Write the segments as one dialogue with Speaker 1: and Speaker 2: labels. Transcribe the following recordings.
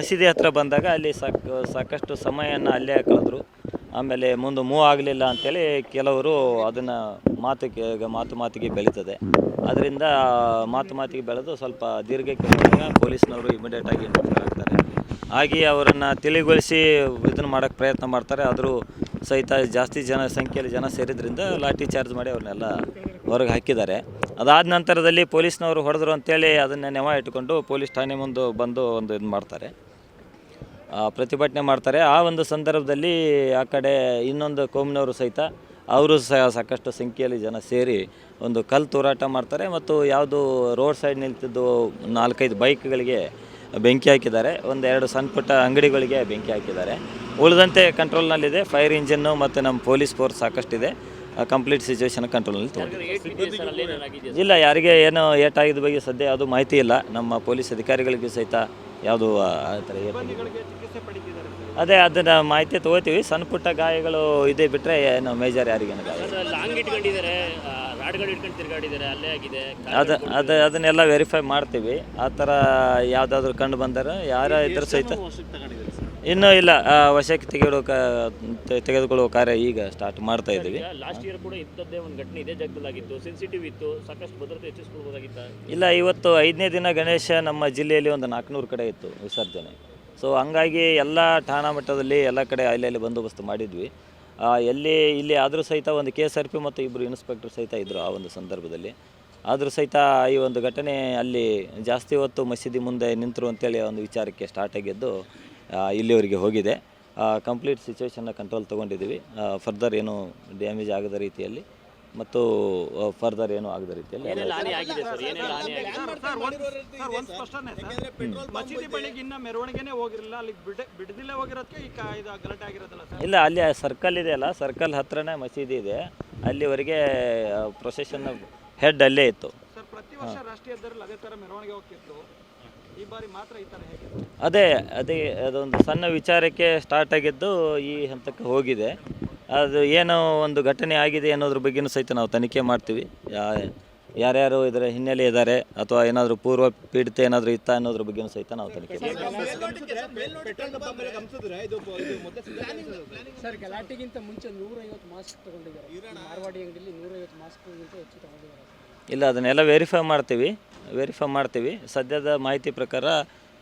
Speaker 1: ಮಸೀದಿ ಹತ್ರ ಬಂದಾಗ ಅಲ್ಲಿ ಸಾಕು, ಸಾಕಷ್ಟು ಸಮಯನ ಅಲ್ಲೇ ಕಳೆದ್ರು. ಆಮೇಲೆ ಮುಂದೆ ಮೂವ್ ಆಗಲಿಲ್ಲ ಅಂತೇಳಿ ಕೆಲವರು ಅದನ್ನು ಮಾತು ಮಾತು ಮಾತಿಗೆ ಬೆಳೀತದೆ. ಅದರಿಂದ ಮಾತು ಮಾತಿಗೆ ಬೆಳೆದು ಸ್ವಲ್ಪ ದೀರ್ಘಕ್ಕೆ ಪೊಲೀಸ್ನವರು ಇಮಿಡಿಯೇಟ್ ಆಗಿ interfere ಆಗ್ತಾರೆ. ಹಾಗೆ ಅವರನ್ನು ತಿಳಿಗೊಳಿಸಿ ಇದನ್ನು ಮಾಡೋಕ್ಕೆ ಪ್ರಯತ್ನ ಮಾಡ್ತಾರೆ. ಆದರೂ ಸಹಿತ ಜಾಸ್ತಿ ಜನ ಸಂಖ್ಯೆಯಲ್ಲಿ ಜನ ಸೇರಿದ್ರಿಂದ ಲಾಠಿ ಚಾರ್ಜ್ ಮಾಡಿ ಅವ್ರನ್ನೆಲ್ಲ ಹೊರಗೆ ಹಾಕಿದ್ದಾರೆ. ಅದಾದ ನಂತರದಲ್ಲಿ ಪೊಲೀಸ್ನವರು ಹೊಡೆದ್ರು ಅಂತೇಳಿ ಅದನ್ನು ನೆವ ಇಟ್ಕೊಂಡು ಪೊಲೀಸ್ ಠಾಣೆ ಮುಂದೆ ಬಂದು ಒಂದು ಇದು ಮಾಡ್ತಾರೆ. ಪ್ರತಿಭಟನೆ ಮಾಡ್ತಾರೆ. ಆ ಒಂದು ಸಂದರ್ಭದಲ್ಲಿ ಆ ಕಡೆ ಇನ್ನೊಂದು ಕೋಮಿನವರು ಸಹಿತ ಅವರು ಸಹ ಸಾಕಷ್ಟು ಸಂಖ್ಯೆಯಲ್ಲಿ ಜನ ಸೇರಿ ಒಂದು ಕಲ್ಲು ತೂರಾಟ ಮಾಡ್ತಾರೆ ಮತ್ತು ಯಾವುದು ರೋಡ್ ಸೈಡ್ ನಿಲ್ತಿದ್ದು ನಾಲ್ಕೈದು ಬೈಕ್ಗಳಿಗೆ ಬೆಂಕಿ ಹಾಕಿದ್ದಾರೆ. ಒಂದೆರಡು ಸಣ್ಣ ಪುಟ್ಟ ಅಂಗಡಿಗಳಿಗೆ ಬೆಂಕಿ ಹಾಕಿದ್ದಾರೆ. ಉಳಿದಂತೆ ಕಂಟ್ರೋಲ್ನಲ್ಲಿದೆ. ಫೈರ್ ಇಂಜಿನ್ನು ಮತ್ತು ನಮ್ಮ ಪೊಲೀಸ್ ಫೋರ್ಸ್ ಸಾಕಷ್ಟಿದೆ. ಕಂಪ್ಲೀಟ್ ಸಿಚುವೇಶನ್ ಕಂಟ್ರೋಲ್ನಲ್ಲಿ ತೊಗೊಂಡಿದೆ ಇಲ್ಲ ಯಾರಿಗೆ ಏನು ಏಟಾಗಿದ್ದ ಬಗ್ಗೆ ಸದ್ಯ ಅದು ಮಾಹಿತಿ ಇಲ್ಲ. ನಮ್ಮ ಪೊಲೀಸ್ ಅಧಿಕಾರಿಗಳಿಗೆ ಸಹಿತ ಯಾವುದು ಆ ಥರ ಏಟಾಗಿಲ್ಲ ಅದೇ ಅದನ್ನ ಮಾಹಿತಿ ತಗೋತೀವಿ. ಸಣ್ಣ ಪುಟ್ಟ ಗಾಯಗಳು ಇದೆ ಬಿಟ್ಟರೆ ಏನು ಮೇಜರ್ ಯಾರಿಗೇನು ಗಾಯ
Speaker 2: ಲಾಂಗ್ ಇಟ್ಕೊಂಡಿದ್ದಾರೆ. ರಾಡ್ಗಳು ಇಟ್ಕೊಂಡು ತಿರ್ಗಾಡಿದ್ದಾರೆ. ಅಲ್ಲೇ ಆಗಿದೆ.
Speaker 1: ಅದು ಅದು ಅದನ್ನೆಲ್ಲ ವೆರಿಫೈ ಮಾಡ್ತೀವಿ. ಆ ಥರ ಯಾವುದಾದ್ರೂ ಕಂಡು ಬಂದರೆ ಯಾರ ಇದ್ರ ಸಹಿತ ಇನ್ನೂ ಇಲ್ಲ ಆ, ವಶಕ್ಕೆ ತೆಗೆದು ಕ- ತೆಗೆದುಕೊಳ್ಳುವ ಕಾರ್ಯ ಈಗ ಸ್ಟಾರ್ಟ್ ಮಾಡ್ತಾ ಇದ್ದೀವಿ.
Speaker 2: ಲಾಸ್ಟ್ ಇಯರ್ ಕೂಡ ಇಂಥದ್ದೇ ಒಂದು ಘಟನೆ ಇದೇ ಜಗದಲ್ಲಾಗಿತ್ತು ಸೆನ್ಸಿಟಿವ್ ಇತ್ತು ಸಾಕಷ್ಟು ಭದ್ರತೆ ಹೆಚ್ಚಿಸ್ಕೊಳ್ಬೋದಾಗಿತ್ತ?
Speaker 1: ಇಲ್ಲ ಇವತ್ತು ಐದನೇ ದಿನ ಗಣೇಶ ನಮ್ಮ ಜಿಲ್ಲೆಯಲ್ಲಿ ಒಂದು ನಾಲ್ಕುನೂರು ಕಡೆ ಇತ್ತು ವಿಸರ್ಜನೆ. ಸೊ ಹಂಗಾಗಿ ಎಲ್ಲ ಠಾಣಾ ಮಟ್ಟದಲ್ಲಿ ಎಲ್ಲ ಕಡೆ ಅಲ್ಲಲ್ಲಿ ಬಂದೋಬಸ್ತ್ ಮಾಡಿದ್ವಿ. ಆ, ಎಲ್ಲಿ ಇಲ್ಲಿ ಆದರೂ ಸಹಿತ ಒಂದು ಕೆ ಎಸ್ ಆರ್ ಪಿ ಮತ್ತು ಇಬ್ಬರು ಇನ್ಸ್ಪೆಕ್ಟರ್ ಸಹಿತ ಇದ್ದರು ಆ ಒಂದು ಸಂದರ್ಭದಲ್ಲಿ. ಆದರೂ ಸಹಿತ ಈ ಒಂದು ಘಟನೆ ಅಲ್ಲಿ ಜಾಸ್ತಿ ಹೊತ್ತು ಮಸೀದಿ ಮುಂದೆ ನಿಂತರು ಅಂತೇಳಿ ಒಂದು ವಿಚಾರಕ್ಕೆ ಸ್ಟಾರ್ಟ್ ಆಗಿದ್ದು ಇಲ್ಲಿವರೆಗೆ ಹೋಗಿದೆ. ಕಂಪ್ಲೀಟ್ ಸಿಚುವೇಶನ್ನ ಕಂಟ್ರೋಲ್ ತೊಗೊಂಡಿದ್ದೀವಿ. ಫರ್ದರ್ ಏನು ಡ್ಯಾಮೇಜ್ ಆಗದ ರೀತಿಯಲ್ಲಿ ಮತ್ತು ಫರ್ದರ್ ಏನು ಆಗದ ರೀತಿಯಲ್ಲಿ ಎಲ್ಲ
Speaker 2: ಹಾನಿ ಆಗಿದೆ ಸರ್? ಏನೆಲ್ಲ ಹಾನಿ ಆಗಿದೆ?
Speaker 3: ಸರ್ ಒಂದು ಸ್ಪಷ್ಟನೆ ಸರ್. ಮಸೀದಿ ಬಳಿಗೆ ಇನ್ನ ಮೆರವಣಿಗೆನೇ ಹೋಗಿರಲಿಲ್ಲ. ಅಲ್ಲಿಗೆ ಬಿಡ ಬಿಡದಿಲ್ಲೇ ಹೋಗಿರೋದಕ್ಕೆ ಈ ಇದು ಗಲಾಟೆ ಆಗಿರೋದಲ್ಲ ಸರ್?
Speaker 1: ಇಲ್ಲ ಅಲ್ಲಿ ಸರ್ಕಲ್ ಇದೆ ಅಲ್ಲ. ಸರ್ಕಲ್ ಹತ್ರನೇ ಮಸೀದಿ ಇದೆ. ಅಲ್ಲಿವರೆಗೆ ಪ್ರೊಸೆಷನ್ ಹೆಡ್ ಅಲ್ಲೇ ಇತ್ತು.
Speaker 3: ಅದೇ ಥರ ಮೆರವಣಿಗೆ ಹೋಗ್ತಿತ್ತು ಈ ಬಾರಿ ಮಾತ್ರ ಈ ಥರ ಹೇಗೆ
Speaker 1: ಅದೇ ಅದೇ ಅದೊಂದು ಸಣ್ಣ ವಿಚಾರಕ್ಕೆ ಸ್ಟಾರ್ಟ್ ಆಗಿದ್ದು ಈ ಹಂತಕ್ಕೆ ಹೋಗಿದೆ. ಅದು ಏನೋ ಒಂದು ಘಟನೆ ಆಗಿದೆ ಅನ್ನೋದ್ರ ಬಗ್ಗೆನೂ ಸಹಿತ ನಾವು ತನಿಖೆ ಮಾಡ್ತೀವಿ. ಯಾ- ಯಾರ್ಯಾರು ಇದರ ಹಿನ್ನೆಲೆ ಇದ್ದಾರೆ ಅಥವಾ ಏನಾದರೂ ಪೂರ್ವ ಪೀಡಿತ ಏನಾದರೂ ಇತ್ತ ಅನ್ನೋದ್ರ ಬಗ್ಗೆನೂ ಸಹಿತ ನಾವು ತನಿಖೆ ಮಾಡ್ತೀವಿ.
Speaker 4: ಸರ್ ಗಲಾಟೆಗಿಂತ ಮುಂಚೆ ನೂರೈವತ್ತು ಮಾಸ್ಕ್ ತಗೊಂಡಿದ್ದಾರೆ. ಮಾರ್ವಾಡಿ ಅಂಗಡಿಯಲ್ಲಿ ನೂರೈವತ್ತು ಮಾಸ್ಕ್ಗಿಂತ ಹೆಚ್ಚು ತಗೊಂಡಿದ್ದಾರೆ.
Speaker 1: ಇಲ್ಲ ಅದನ್ನೆಲ್ಲ ವೆರಿಫೈ ಮಾಡ್ತೀವಿ ವೆರಿಫೈ ಮಾಡ್ತೀವಿ. ಸದ್ಯದ ಮಾಹಿತಿ ಪ್ರಕಾರ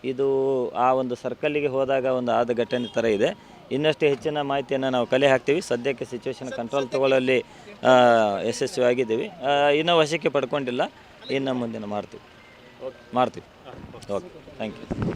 Speaker 1: ಇದು ಆ ಒಂದು ಸರ್ಕಲ್ಲಿಗೆ ಹೋದಾಗ ಒಂದು ಆದ ಘಟನೆ ಥರ ಇದೆ. ಇನ್ನಷ್ಟು ಹೆಚ್ಚಿನ ಮಾಹಿತಿಯನ್ನು ನಾವು ಕಲೆ ಹಾಕ್ತೀವಿ. ಸದ್ಯಕ್ಕೆ ಸಿಚುವೇಶನ್ ಕಂಟ್ರೋಲ್ ತಗೊಳ್ಳಲ್ಲಿ ಯಶಸ್ವಿ ಆಗಿದ್ದೀವಿ. ಆ, ಇನ್ನೂ ವಶಕ್ಕೆ ಪಡ್ಕೊಂಡಿಲ್ಲ. ಇನ್ನು ಮುಂದಿನ ಮಾಡ್ತೀವಿ. ಮಾಡ್ತೀವಿ. Okay thank you